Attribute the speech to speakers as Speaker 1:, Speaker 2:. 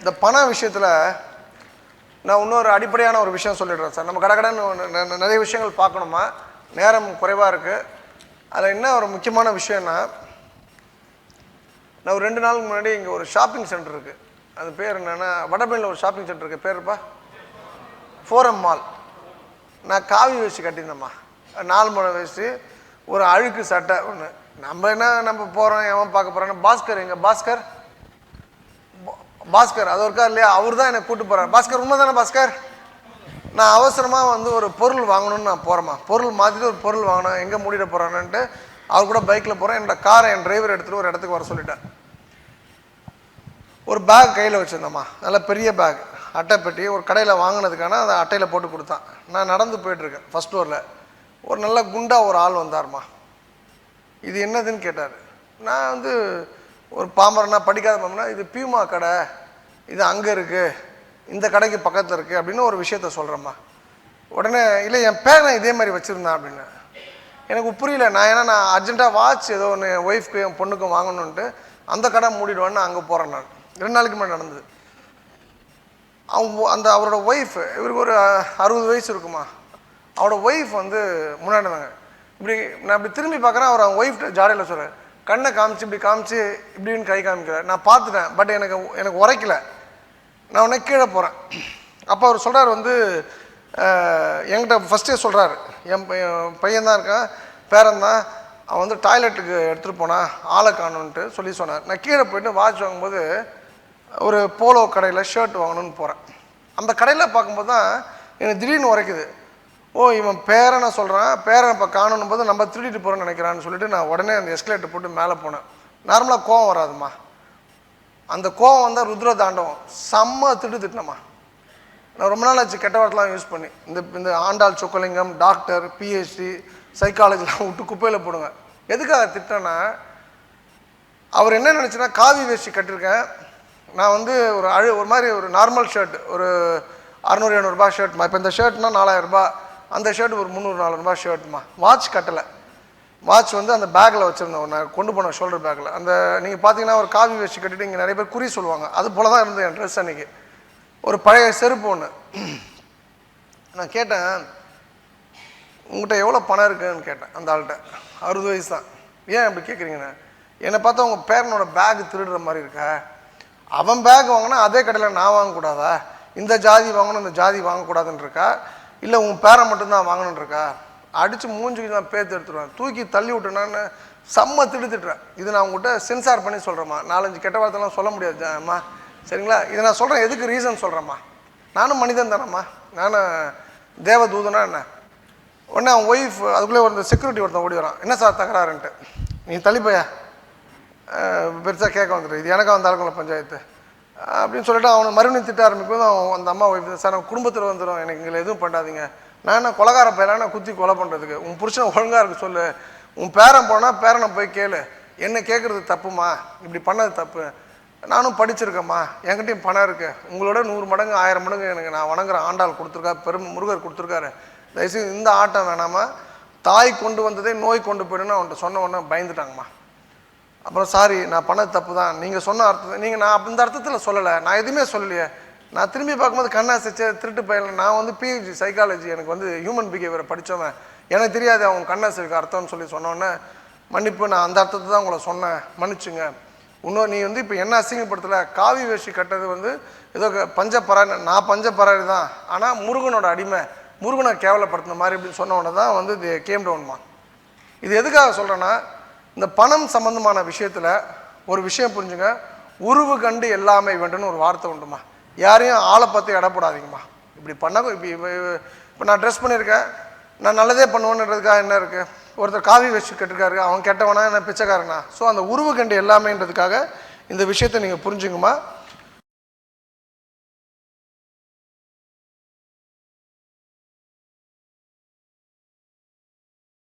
Speaker 1: இந்த பண விஷயத்தில் நான் இன்னொரு அடிப்படையான ஒரு விஷயம் சொல்லிடுறேன் சார். நம்ம கடகடன்னு நிறைய விஷயங்கள் பார்க்கணுமா? நேரம் குறைவாக இருக்குது அதில் என்ன ஒரு முக்கியமான விஷயம்னா நான் ஒரு ரெண்டு நாளுக்கு முன்னாடி இங்கே ஒரு ஷாப்பிங் சென்டர் இருக்குது அது பேர் என்னென்னா வடபழனியில் ஒரு ஷாப்பிங் சென்டர் இருக்குது பேருப்பா ஃபோரம் மால் நான் காவி வேஷ்டி கட்டியிருந்தேம்மா. நாலு மணி வேஷ்டி ஒரு அழுக்கு சட்டை ஒன்று நம்ம என்ன நம்ம போகிறோம் எவன் பார்க்க போகிறான்னு பாஸ்கர் எங்கள் பாஸ்கர்? பாஸ்கர் அது இருக்கா இல்லையா? அவர் தான் என்னை கூட்டு போகிறார் பாஸ்கர் உண்மை தானே பாஸ்கர்? நான் அவசரமாக வந்து ஒரு பொருள் வாங்கணும்னு நான் போகிறேம்மா பொருள் மாற்றிட்டு ஒரு பொருள் வாங்கணும் எங்கே மூடிட போகிறானுன்ட்டு அவர் கூட பைக்கில் போகிறேன் என்னோடய காரை என் டிரைவர் எடுத்துகிட்டு ஒரு இடத்துக்கு வர சொல்லிட்டேன் ஒரு பேக் கையில் வச்சுருந்தேம்மா. நல்ல பெரிய பேக் அட்டைப்பெட்டி ஒரு கடையில் வாங்கினதுக்கான அதை அட்டையில் போட்டு கொடுத்தான். நான் நடந்து போயிட்டுருக்கேன் ஃபஸ்ட் ஃப்ளோரில் ஒரு நல்ல குண்டாக ஒரு ஆள் வந்தார்மா இது என்னதுன்னு கேட்டார். நான் வந்து ஒரு பாமரனா படிக்காத பாமரனா இது பியூமா கடை இது அங்கே இருக்குது இந்த கடைக்கு பக்கத்தில் இருக்குது அப்படின்னு ஒரு விஷயத்த சொல்கிறேம்மா உடனே இல்லை என் பேரன் இதே மாதிரி வச்சுருந்தான் அப்படின்னு. எனக்கு புரியல நான் ஏன்னா நான் அர்ஜென்ட்டாக வாட்ச் ஏதோ ஒன்று என் ஒய்ஃப்க்கு என் பொண்ணுக்கும் வாங்கணுன்ட்டு அந்த கடை மூடிடுவான்னு அங்கே போகிறேன் நான். ரெண்டு நாளைக்கு முன்னாடி நடந்தது. அவங்க அந்த அவரோட ஒய்ஃப் இவருக்கு ஒரு அறுபது வயசு இருக்குமா. அவரோட ஒய்ஃப் வந்து முன்னாடி இப்படி நான் இப்படி திரும்பி பார்க்குறேன் அவர் அவங்க ஒய்ஃப் ஜாடையில் சொல்கிறேன் கண்ணை காமிச்சு இப்படி காமிச்சு இப்படின்னு கை காமிக்கிறார். நான் பார்த்துட்டேன் பட் எனக்கு எனக்கு உரைக்கல. நான் உடனே கீழே போகிறேன் அப்போ அவர் சொல்கிறார் வந்து என்கிட்ட ஃபஸ்ட்டே சொல்கிறாரு என் பையன் பையன் தான் இருக்கான் பேரன் தான். அவன் வந்து டாய்லெட்டுக்கு எடுத்துகிட்டு போனான் ஆளை காணுன்ட்டு சொல்லி சொன்னார். நான் கீழே போயிட்டு வாட்ச் வாங்கும்போது ஒரு போலோ கடையில் ஷர்ட் வாங்கணும்னு போகிறேன் அந்த கடையில் பார்க்கும்போது தான் எனக்கு திடீர்னு உரைக்குது. ஓ இவன் பேரனை சொல்கிறான் பேரனை இப்போ காணணும் போது நம்ம திருடிட்டு போகிறோன்னு நினைக்கிறான்னு சொல்லிட்டு நான் உடனே அந்த எஸ்கலேட்டர் போட்டு மேலே போனேன். நார்மலாக கோவம் வராதுமா அந்த கோவம் வந்தால் ருத்ர தாண்டவம் செம்ம திட்டு திட்டினம்மா. நான் ரொம்ப நாள் ஆச்சு கெட்ட வார்த்தைலாம் யூஸ் பண்ணி. இந்த இந்த ஆண்டாள் சொக்கலிங்கம் டாக்டர் பிஹெச்டி சைக்காலஜிலாம் விட்டு குப்பையில் போடுங்க எதுக்காக திட்டேன்னா அவர் என்ன நினச்சுன்னா காவி வேஷ்டி கட்டியிருக்கேன். நான் வந்து ஒரு அழு ஒரு மாதிரி ஒரு நார்மல் ஷர்ட் ஒரு அறநூறு எழுநூறுபா ஷர்ட்மா இப்போ இந்த ஷர்ட்னா நாலாயிரரூபா அந்த ஷர்ட் ஒரு முந்நூறு நானூறுபா ஷர்ட்மா வாட்ச் கட்டலை. வாட்ச் வந்து அந்த பேக்கில் வச்சுருந்தேன் நான் கொண்டு போன ஷோல்டர் பேக்கில் அந்த நீங்கள் பார்த்தீங்கன்னா ஒரு காவி வச்சு கட்டிட்டு இங்கே நிறைய பேர் குறி சொல்லுவாங்க. அது போல தான் இருந்தது என் ட்ரெஸ் அன்றைக்கி ஒரு பழைய செருப்பு ஒன்று நான் கேட்டேன் உங்கள்கிட்ட எவ்வளோ பணம் இருக்குன்னு கேட்டேன் அந்த ஆள்கிட்ட. அறுபது வயசு தான். ஏன் அப்படி கேட்குறீங்கண்ணே என்னை பார்த்தா உங்கள் பேரனோட பேக் திருடுற மாதிரி இருக்கா. அவன் பேக் வாங்கினா அதே கடையில் நான் வாங்கக்கூடாதா? இந்த ஜாதி வாங்கணும் இந்த ஜாதி வாங்கக்கூடாதுன்னு இருக்கா? இல்லை உன் பேரை மட்டும்தான் வாங்கணுன்ருக்கா அடித்து மூஞ்சுக்கு நான் பேத்து எடுத்துருவேன். தூக்கி தள்ளி விட்டுனான்னு செம்ம திடுத்துட்டுறேன் இது நான் உங்கள்கிட்ட சென்சார் பண்ணி சொல்கிறேம்மா நாலஞ்சு கெட்ட வார்த்தைலாம் சொல்ல முடியாது அம்மா சரிங்களா? இதை நான் சொல்கிறேன் எதுக்கு ரீசன் சொல்கிறேம்மா நானும் மனிதன் தானம்மா. நானும் தேவதூதனா என்ன? உடனே அவன் ஒய்ஃப் அதுக்குள்ளே ஒரு செக்யூரிட்டி ஒருத்தன் ஓடி வரான். என்ன சார் தகராறுன்ட்டு? நீ தள்ளிப்பையா பெருசாக கேட்க வந்துடு இது எனக்கு வந்தாலும் பஞ்சாயத்து. அப்படின்னு சொல்லிட்டு அவனை மறுபடியும் திட்ட ஆரம்பிக்கும் அவன் அந்த அம்மா ஒய்ஃப் சார் அவன் குடும்பத்தில் வந்துடும் எனக்கு எங்களை எதுவும் பண்ணாதீங்க. நான் என்ன கொலகார பையனா குத்தி கொலை பண்ணுறதுக்கு உன் புருஷன் ஒழுங்காக இருக்கு சொல்லு. உன் பேரன் போனால் பேரனை போய் கேளு. என்ன கேட்குறது தப்புமா? இப்படி பண்ணது தப்பு. நானும் படிச்சிருக்கேம்மா. என்கிட்டையும் பணம் இருக்குது உங்களோட நூறு மடங்கு ஆயிரம் மடங்கு எனக்கு நான் வணங்குற ஆண்டாள் கொடுத்துருக்கா பெரும் முருகர் கொடுத்துருக்காரு. தயவுசெய்து இந்த ஆட்டம் வேணாமா? தாய் கொண்டு வந்ததே நோய் கொண்டு போயிடுன்னு அவன்கிட்ட சொன்ன உடனே பயந்துட்டாங்கம்மா. அப்புறம் சாரி நான் பண்ணது தப்பு தான். நீங்கள் சொன்ன அர்த்தம் நீங்கள் நான் அந்த அர்த்தத்தில் சொல்லலை. நான் எதுவுமே சொல்லலையே. நான் திரும்பி பார்க்கும்போது கண்ணா சிச்ச திருட்டு பையன் நான் வந்து பிஹெச்டி சைக்காலஜி எனக்கு வந்து ஹியூமன் பிஹேவியரை படித்தவன் எனக்கு தெரியாது அவங்க கண்ணாசிக்கு அர்த்தம்னு சொல்லி சொன்னோன்னே மன்னிப்பு நான் அந்த அர்த்தத்தை தான் உங்களை சொன்னேன். மன்னிச்சுங்க. இன்னும் நீ வந்து இப்போ என்ன அசிங்கப்படுத்தலை? காவி வேஷ்டி கட்டது வந்து ஏதோ க- நான் பஞ்ச தான். ஆனால் முருகனோட அடிமை. முருகனை கேவலப்படுத்தின மாதிரி இப்படின்னு சொன்ன உடனே தான் வந்து இது கேம் டவுன்மா இது எதுக்காக சொல்கிறேன்னா இந்த பணம் சம்பந்தமான விஷயத்தில் ஒரு விஷயம் புரிஞ்சுங்க. உருவு கண்டு எல்லாமே வேண்டும்னு ஒரு வார்த்தை உண்டுமா? யாரையும் ஆளை பார்த்து எடை போடாதீங்கம்மா இப்படி பண்ண இப்போ இப்போ நான் ட்ரெஸ் பண்ணியிருக்கேன். நான் நல்லதே பண்ணுவேன்றதுக்காக என்ன இருக்குது ஒருத்தர் காவி வச்சு கேட்டிருக்காரு. அவன் கெட்டவனா? என்ன பிச்சைக்காரனா? ஸோ அந்த உருவு கண்டு எல்லாமேன்றதுக்காக இந்த விஷயத்தை நீங்கள் புரிஞ்சுங்கம்மா.